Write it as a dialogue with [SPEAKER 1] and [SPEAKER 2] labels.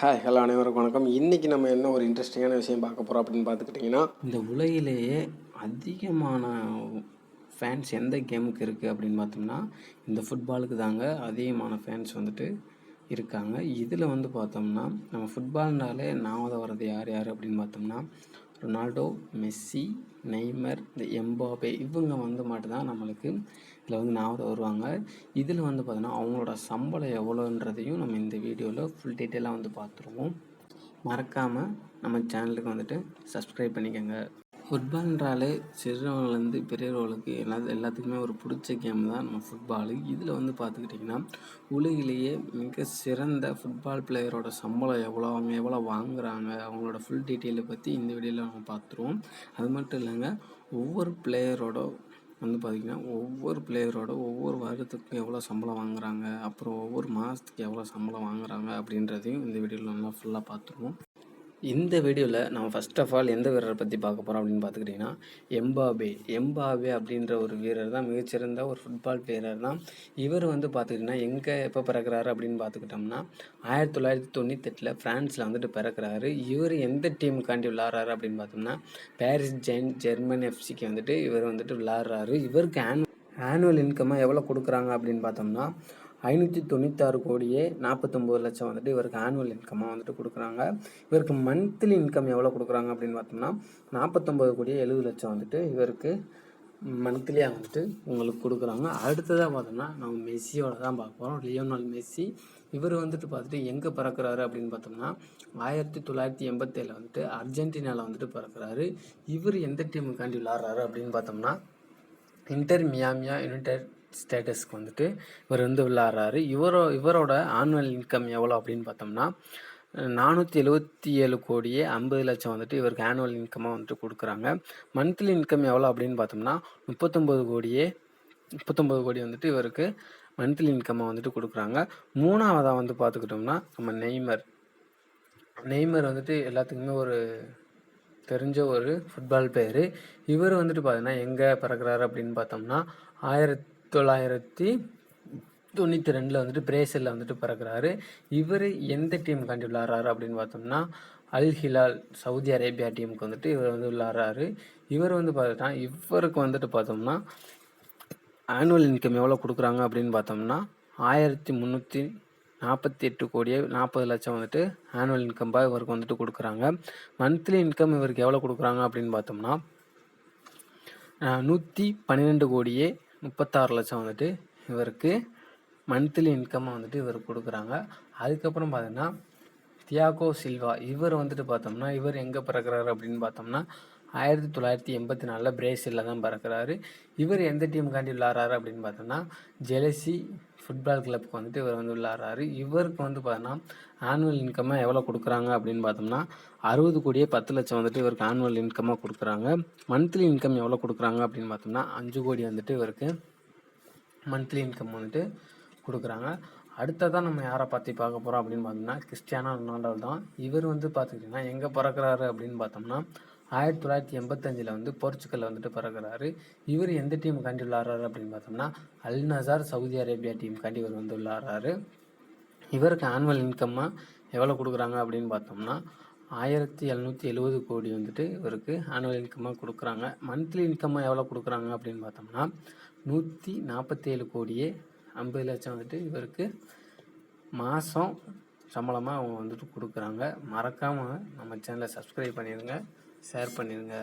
[SPEAKER 1] Hi hello அனைவருக்கும் வணக்கம். இன்றைக்கி நம்ம என்ன ஒரு இன்ட்ரெஸ்டிங்கான விஷயம் பார்க்க போகிறோம் அப்படின்னு பார்த்துக்கிட்டிங்கன்னா
[SPEAKER 2] இந்த உலகிலேயே அதிகமான ஃபேன்ஸ் எந்த கேமுக்கு இருக்குது அப்படின்னு பார்த்தோம்னா இந்த ஃபுட்பாலுக்கு தாங்க அதிகமான ஃபேன்ஸ் வந்துட்டு இருக்காங்க. இதில் வந்து பார்த்தோம்னா நம்ம ஃபுட்பால்னாலே நாவத வர்றது யார் யார் அப்படின்னு பார்த்தோம்னா ரொனால்டோ மெஸ்ஸி நெய்மர் இந்த எம்பாபே இவங்க வந்து மட்டும்தான் நம்மளுக்கு இதில் வந்து ஞாபகம் வருவாங்க. இதில் வந்து பார்த்தோன்னா அவங்களோட சம்பளம் எவ்வளோன்றதையும் நம்ம இந்த வீடியோவில் ஃபுல் டீட்டெயிலாக வந்து பார்த்துருவோம் மறக்காமல் நம்ம சேனலுக்கு வந்துட்டு சப்ஸ்கிரைப் பண்ணிக்கோங்க. ஃபுட்பால்ன்றாலே சிறுவங்கள்லேருந்து பெரியவர்களுக்கு எல்லா எல்லாத்துக்குமே ஒரு பிடிச்ச கேம் தான் நம்ம ஃபுட்பாலு. இதில் வந்து பார்த்துக்கிட்டிங்கன்னா உலகிலேயே மிக சிறந்த ஃபுட்பால் பிளேயரோட சம்பளம் எவ்வளோ அவங்க எவ்வளோ வாங்குகிறாங்க அவங்களோட ஃபுல் டீட்டெயிலை பற்றி இந்த வீடியோவில் நம்ம பார்த்துருவோம் அது மட்டும் இல்லைங்க ஒவ்வொரு பிளேயரோட வந்து பார்த்திங்கன்னா ஒவ்வொரு பிளேயரோட ஒவ்வொரு வருடத்துக்கும் எவ்வளோ சம்பளம் வாங்குறாங்க அப்புறம் ஒவ்வொரு மாதத்துக்கு எவ்வளோ சம்பளம் வாங்குறாங்க அப்படின்றதையும் இந்த வீடியோவில் நல்லா ஃபுல்லாக பார்த்துருவோம் இந்த வீடியோவில் நம்ம ஃபஸ்ட் ஆஃப் ஆல் எந்த வீரரை பற்றி பார்க்க போகிறோம் அப்படின்னு பார்த்துக்கிட்டிங்கன்னா எம்பாபே. எம்பாபே அப்படின்ற ஒரு வீரர் தான் மிகச்சிறந்த ஒரு ஃபுட்பால் பிளேயர் தான். இவர் வந்து பார்த்துக்கிட்டிங்கன்னா எங்கே எப்போ பிறக்கிறாரு அப்படின்னு பார்த்துக்கிட்டோம்னா ஆயிரத்தி தொள்ளாயிரத்தி தொண்ணூத்தெட்டில் ஃப்ரான்ஸில் வந்துட்டு பிறக்கிறாரு. இவர் எந்த டீமுக்காண்டி விளாட்றாரு அப்படின்னு பார்த்தோம்னா பாரிஸ் ஜெயின் ஜெர்மன் எஃப்சிக்கு வந்துட்டு இவர் வந்துட்டு விளாட்றாரு இவருக்கு ஆன் ஆனுவல் இன்கமாக எவ்வளோ கொடுக்குறாங்க அப்படின்னு பார்த்தோம்னா ஐநூற்றி தொண்ணூத்தாறு கோடியே நாற்பத்தொம்போது லட்சம் வந்துட்டு இவருக்கு ஆனுவல் இன்கமாக வந்துட்டு கொடுக்குறாங்க. இவருக்கு மந்த்லி இன்கம் எவ்வளோ கொடுக்குறாங்க அப்படின்னு பார்த்தோம்னா நாற்பத்தொம்போது கோடியே எழுபது லட்சம் வந்துட்டு இவருக்கு மந்த்லியாக வந்துட்டு உங்களுக்கு கொடுக்குறாங்க. அடுத்ததாக பார்த்தோம்னா நம்ம மெஸ்ஸியோட தான் பார்க்க போகிறோம் லியோனால் மெஸ்ஸி. இவர் வந்துட்டு பார்த்துட்டு எங்கே பிறக்கிறாரு அப்படின்னு பார்த்தோம்னா ஆயிரத்தி தொள்ளாயிரத்தி எண்பத்தேழில் வந்துட்டு அர்ஜென்டினாவில் வந்துட்டு பிறக்கிறாரு. இவர் எந்த டீமுக்காண்டி விளாட்றாரு அப்படின்னு பார்த்தோம்னா இன்டர் மியாமியா யுனைடெட் ஸ்டேட்டஸ்க்கு வந்துட்டு இவர் வந்து விளாட்றாரு இவரோ இவரோட ஆனுவல் இன்கம் எவ்வளோ அப்படின்னு பார்த்தோம்னா நானூற்றி எழுபத்தி ஏழு கோடியே ஐம்பது லட்சம் வந்துட்டு இவருக்கு ஆனுவல் இன்கமாக வந்துட்டு கொடுக்குறாங்க. மந்த்லி இன்கம் எவ்வளோ அப்படின்னு பார்த்தோம்னா முப்பத்தொம்பது கோடியே முப்பத்தொம்பது கோடி வந்துட்டு இவருக்கு மந்த்லி இன்கமாக வந்துட்டு கொடுக்குறாங்க. மூணாவதாக வந்து பார்த்துக்கிட்டோம்னா நம்ம நெய்மர். நெய்மர் வந்துட்டு எல்லாத்துக்குமே ஒரு தெரிஞ்ச ஒரு ஃபுட்பால் பிளேயரு இவர் வந்துட்டு பார்த்தீங்கன்னா எங்கே பிறக்கிறாரு அப்படின்னு பார்த்தோம்னா ஆயிரத்தி தொள்ளாயிரத்தி தொண்ணூற்றி ரெண்டில் வந்துட்டு பிரேசிலில் வந்துட்டு பிறக்கிறாரு. இவர் எந்த டீமுக்காண்டி விளாட்றாரு அப்படின்னு பார்த்தோம்னா அல் ஹிலால் சவுதி அரேபியா டீமுக்கு வந்துட்டு இவர் வந்து விளாட்றாரு இவர் வந்து பார்த்தோம்னா இவருக்கு வந்துட்டு பார்த்தோம்னா ஆனுவல் இன்கம் எவ்வளோ கொடுக்குறாங்க அப்படின்னு பார்த்தோம்னா ஆயிரத்தி முந்நூற்றி நாற்பத்தி எட்டு கோடியே நாற்பது லட்சம் வந்துட்டு ஆனுவல் இன்கம்பாக இவருக்கு வந்துட்டு கொடுக்குறாங்க. மந்த்லி இன்கம் இவருக்கு எவ்வளோ கொடுக்குறாங்க அப்படின்னு பார்த்தோம்னா நூற்றி பன்னிரெண்டு கோடியே முப்பத்தாறு லட்சம் வந்துட்டு இவருக்கு மந்த்லி இன்கம்மாக வந்துட்டு இவருக்கு கொடுக்குறாங்க. அதுக்கப்புறம் பார்த்தீங்கன்னா தியாகோ சில்வா இவர் வந்துட்டு பார்த்தோம்னா இவர் எங்கே பிறக்கிறாரு அப்படின்னு பார்த்தோம்னா ஆயிரத்தி தொள்ளாயிரத்தி எண்பத்தி நாலில் பிரேசிலில் தான் பிறக்கிறாரு. இவர் எந்த டீமுக்காண்டி விளாட்றாரு அப்படின்னு பார்த்தோம்னா ஜெலசி ஃபுட்பால் கிளப்புக்கு வந்துட்டு இவர் வந்து விளாட்றாரு இவருக்கு வந்து பார்த்தோன்னா ஆனுவல் இன்கம்மாக எவ்வளோ கொடுக்குறாங்க அப்படின்னு பார்த்தோம்னா அறுபது கோடியே பத்து லட்சம் வந்துட்டு இவருக்கு ஆனுவல் இன்கமாக கொடுக்குறாங்க. மந்த்லி இன்கம் எவ்வளோ கொடுக்குறாங்க அப்படின்னு பார்த்தோம்னா அஞ்சு கோடி வந்துட்டு இவருக்கு மந்த்லி இன்கம் வந்துட்டு கொடுக்குறாங்க. அடுத்ததான் நம்ம யாரை பற்றி பார்க்க போகிறோம் அப்படின்னு பார்த்தோம்னா கிறிஸ்டியானோ ரொனால்டோ தான் இவர் வந்து பார்த்துக்கிட்டிங்கன்னா எங்கே பிறக்கிறாரு அப்படின்னு பார்த்தோம்னா ஆயிரத்தி தொள்ளாயிரத்தி எண்பத்தஞ்சில் வந்து போர்ச்சுக்கலில் வந்துட்டு பிறகுறாரு இவர் எந்த டீம் காண்டி விளாட்றாரு அப்படின்னு பார்த்தோம்னா Al Nassr Saudi Arabia team காண்டி இவர் வந்து விளாட்றாரு இவருக்கு ஆனுவல் இன்கம்மாக எவ்வளோ கொடுக்குறாங்க அப்படின்னு பார்த்தோம்னா ஆயிரத்தி எழுநூற்றி எழுபது கோடி வந்துட்டு இவருக்கு ஆனுவல் இன்கமாக கொடுக்குறாங்க. மந்த்லி இன்கம்மாக எவ்வளோ கொடுக்குறாங்க அப்படின்னு பார்த்தோம்னா நூற்றி நாற்பத்தேழு கோடியே ஐம்பது லட்சம் வந்துட்டு இவருக்கு மாதம் சம்பளமாக அவங்க வந்துட்டு கொடுக்குறாங்க. மறக்காமல் நம்ம சேனலை சப்ஸ்கிரைப் பண்ணிடுங்க. ஷேர் பண்ணிடுங்க